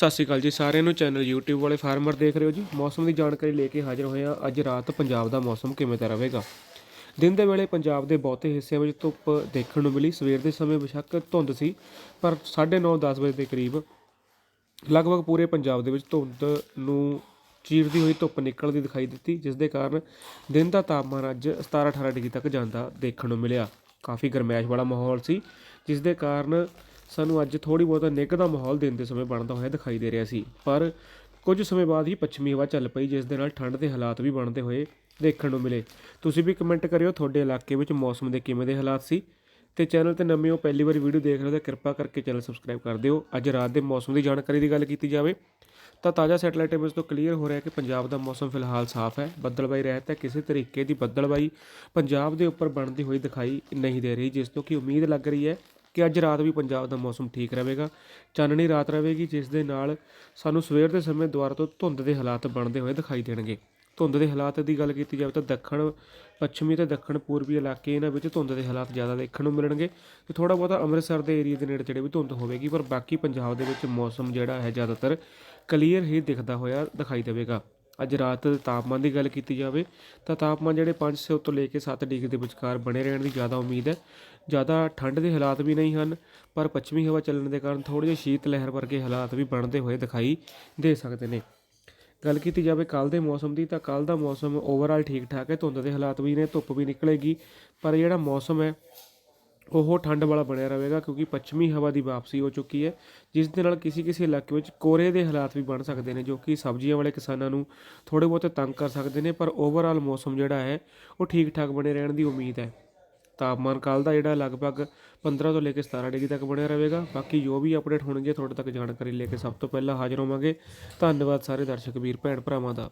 ਸਤਿ ਸ਼੍ਰੀ ਅਕਾਲ ਜੀ ਸਾਰਿਆਂ ਨੂੰ। ਚੈਨਲ YouTube ਵਾਲੇ ਫਾਰਮਰ ਦੇਖ ਰਹੇ ਹੋ ਜੀ। ਮੌਸਮ ਦੀ ਜਾਣਕਾਰੀ ਲੈ ਕੇ ਹਾਜ਼ਰ ਹੋਏ ਹਾਂ। ਅੱਜ ਰਾਤ ਪੰਜਾਬ ਦਾ ਮੌਸਮ ਕਿਵੇਂ ਦਾ ਰਹੇਗਾ? ਦਿਨ ਦੇ ਵੇਲੇ ਪੰਜਾਬ ਦੇ ਬਹੁਤੇ ਹਿੱਸਿਆਂ ਵਿੱਚ ਧੁੱਪ ਦੇਖਣ ਨੂੰ ਮਿਲੀ। ਸਵੇਰ ਦੇ ਸਮੇਂ ਬੇਸ਼ੱਕ ਧੁੰਦ ਸੀ, ਪਰ 9:30 10 ਵਜੇ ਦੇ ਕਰੀਬ ਲਗਭਗ ਪੂਰੇ ਪੰਜਾਬ ਦੇ ਵਿੱਚ ਧੁੰਦ ਨੂੰ ਚੀਰਦੀ ਹੋਈ ਧੁੱਪ ਨਿਕਲਦੀ ਦਿਖਾਈ ਦਿੱਤੀ, ਜਿਸ ਦੇ ਕਾਰਨ ਦਿਨ ਦਾ ਤਾਪਮਾਨ ਅੱਜ 17 18 ਡਿਗਰੀ ਤੱਕ ਜਾਂਦਾ ਦੇਖਣ ਨੂੰ ਮਿਲਿਆ। ਕਾਫੀ ਗਰਮੈਸ਼ ਵਾਲਾ ਮਾਹੌਲ ਸੀ, ਜਿਸ ਦੇ ਕਾਰਨ ਸਾਨੂੰ ਅੱਜ ਥੋੜੀ ਬਹੁਤਾ ਨਿੱਘ ਦਾ ਮਾਹੌਲ ਦਿਨ ਦੇ ਸਮੇਂ ਬਣਦਾ ਹੋਇਆ ਦਿਖਾਈ ਦੇ ਰਿਹਾ ਸੀ। ਪਰ ਕੁਝ ਸਮੇਂ ਬਾਅਦ ਹੀ ਪੱਛਮੀ ਹਵਾ ਚੱਲ ਪਈ, ਜਿਸ ਦੇ ਨਾਲ ਠੰਡ ਦੇ ਹਾਲਾਤ ਵੀ ਬਣਦੇ ਹੋਏ ਦੇਖਣ ਨੂੰ ਮਿਲੇ। ਤੁਸੀਂ ਵੀ ਕਮੈਂਟ ਕਰਿਓ ਤੁਹਾਡੇ ਇਲਾਕੇ ਵਿੱਚ ਮੌਸਮ ਦੇ ਕਿਵੇਂ ਦੇ ਹਾਲਾਤ ਸੀ। ਤੇ ਚੈਨਲ ਤੇ ਨਵੇਂ ਹੋ, ਪਹਿਲੀ ਵਾਰੀ ਵੀਡੀਓ ਦੇਖ ਰਹੇ ਹੋ ਤਾਂ ਕਿਰਪਾ ਕਰਕੇ ਚੈਨਲ ਸਬਸਕ੍ਰਾਈਬ ਕਰ ਦਿਓ। ਅੱਜ ਰਾਤ ਦੇ ਮੌਸਮ ਦੀ ਜਾਣਕਾਰੀ ਦੀ ਗੱਲ ਕੀਤੀ ਜਾਵੇ ਤਾਂ ਤਾਜ਼ਾ ਸੈਟੇਲਾਈਟ ਇਮੇਜ ਤੋਂ ਕਲੀਅਰ ਹੋ ਰਿਹਾ ਹੈ ਕਿ ਪੰਜਾਬ ਦਾ ਮੌਸਮ ਫਿਲਹਾਲ ਸਾਫ਼ ਹੈ। ਬੱਦਲਬਾਈ ਰਹਿਤ ਹੈ, ਕਿਸੇ ਤਰੀਕੇ ਦੀ ਬੱਦਲਬਾਈ ਪੰਜਾਬ ਦੇ ਉੱਪਰ ਬਣਦੀ ਹੋਈ ਦਿਖਾਈ ਨਹੀਂ ਦੇ ਰਹੀ, ਜਿਸ ਤੋਂ ਕਿ ਉਮੀਦ ਲੱਗ ਰਹੀ ਹੈ ਕਿ ਅੱਜ ਰਾਤ ਵੀ ਪੰਜਾਬ ਦਾ ਮੌਸਮ ਠੀਕ ਰਹੇਗਾ। ਚਾਨਣੀ ਰਾਤ ਰਹੇਗੀ, ਜਿਸ ਦੇ ਨਾਲ ਸਾਨੂੰ ਸਵੇਰ ਦੇ ਸਮੇਂ ਦੁਆਰਾ ਤੋਂ ਧੁੰਦ ਦੇ ਹਾਲਾਤ ਬਣਦੇ ਹੋਏ ਦਿਖਾਈ ਦੇਣਗੇ। ਧੁੰਦ ਦੇ ਹਾਲਾਤ ਦੀ ਗੱਲ ਕੀਤੀ ਜਾਵੇ ਤਾਂ ਦੱਖਣ, ਪੱਛਮੀ ਤੇ ਦੱਖਣ ਪੂਰਬੀ ਇਲਾਕੇ ਇਹਨਾਂ ਵਿੱਚ ਧੁੰਦ ਦੇ ਹਾਲਾਤ ਜ਼ਿਆਦਾ ਦੇਖਣ ਨੂੰ ਮਿਲਣਗੇ ਤੇ ਥੋੜਾ ਬਹੁਤਾ ਅੰਮ੍ਰਿਤਸਰ ਦੇ ਏਰੀਆ ਦੇ ਨੇੜੇ ਤੇੜੇ ਵੀ ਧੁੰਦ ਹੋਵੇਗੀ, ਪਰ ਬਾਕੀ ਪੰਜਾਬ ਦੇ ਵਿੱਚ ਮੌਸਮ ਜਿਹੜਾ ਹੈ ਜ਼ਿਆਦਾਤਰ ਕਲੀਅਰ ਹੀ ਦਿਖਦਾ ਹੋਇਆ ਦਿਖਾਈ ਦੇਵੇਗਾ। ਅੱਜ ਰਾਤ ਦੇ ਤਾਪਮਾਨ ਦੀ ਗੱਲ ਕੀਤੀ ਜਾਵੇ ਤਾਂ ਤਾਪਮਾਨ ਜਿਹੜੇ 500 ਤੋਂ ਲੈ ਕੇ 7 ਡਿਗਰੀ ਦੇ ਵਿਚਕਾਰ ਬਣੇ ਰਹਿਣ ਦੀ ਜ਼ਿਆਦਾ ਉਮੀਦ ਹੈ। ਜ਼ਿਆਦਾ ਠੰਡ ਦੇ ਹਾਲਾਤ ਵੀ ਨਹੀਂ ਹਨ, ਪਰ ਪੱਛਮੀ ਹਵਾ ਚੱਲਣ ਦੇ ਕਾਰਨ ਥੋੜ੍ਹੇ ਜਿਹੀ ਸ਼ੀਤ ਲਹਿਰ ਵਰਗੇ ਹਾਲਾਤ ਵੀ ਬਣਦੇ ਹੋਏ ਦਿਖਾਈ ਦੇ ਸਕਦੇ ਨੇ। ਗੱਲ ਕੀਤੀ ਜਾਵੇ ਕੱਲ ਦੇ ਮੌਸਮ ਦੀ ਤਾਂ ਕੱਲ ਦਾ ਮੌਸਮ ਓਵਰਆਲ ਠੀਕ ਠਾਕ ਹੈ, ਧੁੰਦ ਦੇ ਹਾਲਾਤ ਵੀ ਨੇ, ਧੁੱਪ ਵੀ ਨਿਕਲੇਗੀ, ਪਰ ਜਿਹੜਾ ਮੌਸਮ ਹੈ ਉਹ ਠੰਡ ਵਾਲਾ ਬਣਿਆ ਰਹੇਗਾ ਕਿਉਂਕਿ ਪੱਛਮੀ ਹਵਾ ਦੀ ਵਾਪਸੀ ਹੋ ਚੁੱਕੀ ਹੈ, ਜਿਸ ਦੇ ਨਾਲ ਕਿਸੇ ਕਿਸੇ ਇਲਾਕੇ ਵਿੱਚ ਕੋਰੇ ਦੇ ਹਾਲਾਤ ਵੀ ਬਣ ਸਕਦੇ ਨੇ, ਜੋ ਕਿ ਸਬਜ਼ੀਆਂ ਵਾਲੇ ਕਿਸਾਨਾਂ ਨੂੰ ਥੋੜੇ ਬਹੁਤੇ ਤੰਗ ਕਰ ਸਕਦੇ ਨੇ, ਪਰ ਓਵਰਆਲ ਮੌਸਮ ਜਿਹੜਾ ਹੈ, ਉਹ ਠੀਕ ਠਾਕ ਬਣੇ ਰਹਿਣ ਦੀ ਉਮੀਦ ਹੈ। ਤਾਪਮਾਨ ਕੱਲ ਦਾ ਜਿਹੜਾ ਲਗਭਗ 15 ਤੋਂ ਲੈ ਕੇ 17 ਡਿਗਰੀ ਤੱਕ ਬਣਿਆ ਰਹੇਗਾ। ਬਾਕੀ ਜੋ ਵੀ ਅਪਡੇਟ ਹੋਣਗੇ, ਤੁਹਾਡੇ ਤੱਕ ਜਾਣਕਾਰੀ ਲੈ ਕੇ ਸਭ ਤੋਂ ਪਹਿਲਾਂ ਹਾਜ਼ਰ ਹੋਵਾਂਗੇ। ਧੰਨਵਾਦ ਸਾਰੇ ਦਰਸ਼ਕ ਵੀਰ, ਭੈਣ ਭਰਾਵਾਂ ਦਾ।